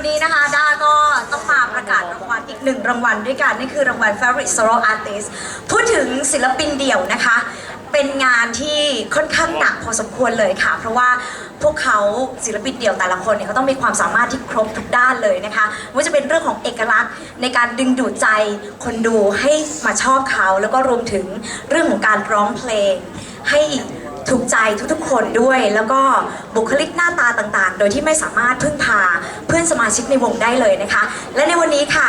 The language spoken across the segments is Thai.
วันนี้นะคะด้าก็ต้องมาประกาศรางวัลอีกหนึ่งรางวัลด้วยกันนี่คือรางวัล Favorite Solo Artist พูดถึงศิลปินเดี่ยวนะคะ เป็นงานที่ค่อนข้างหนักพอสมควรเลยค่ะ เพราะว่าพวกเขาศิลปินเดี่ยวแต่ละคนเนี่ยเขาต้องมีความสามารถที่ครบทุกด้านเลยนะคะไม่ว่าจะเป็นเรื่องของเอกลักษณ์ในการดึงดูดใจคนดูให้มาชอบเขา แล้วก็รวมถึงเรื่องของการร้องเพลงให้ ถูกใจทุกๆ คนด้วย แล้วก็บุคลิกหน้าตาต่างๆ โดยที่ไม่สามารถพึ่งพาเพื่อนสมาชิกในวงได้เลยนะคะ และในวันนี้ค่ะ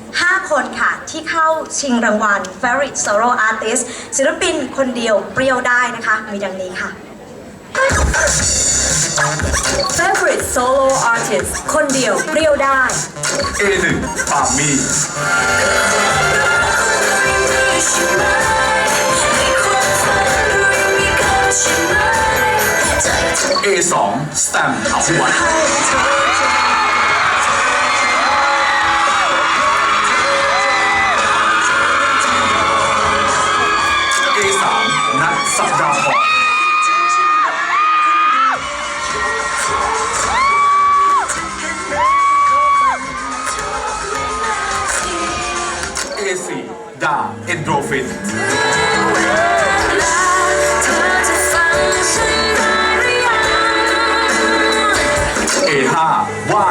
5 คนค่ะ ที่เข้าชิงรางวัล Favorite Solo Artist ศิลปินคนเดียวเปรี้ยวได้นะคะมีดังนี้ค่ะ Favorite Solo Artist คนเดียวเปรี้ยวได้ A1 ปามี่ A2 สแตมป์ถาวร A3 นัทสัปดาห์พร A4 ดาเอนโดรฟิน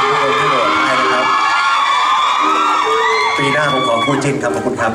คุณทุกคนที่โหวตให้นะครับ ปีหน้าผมขอคู่จิ้นครับขอบคุณครับ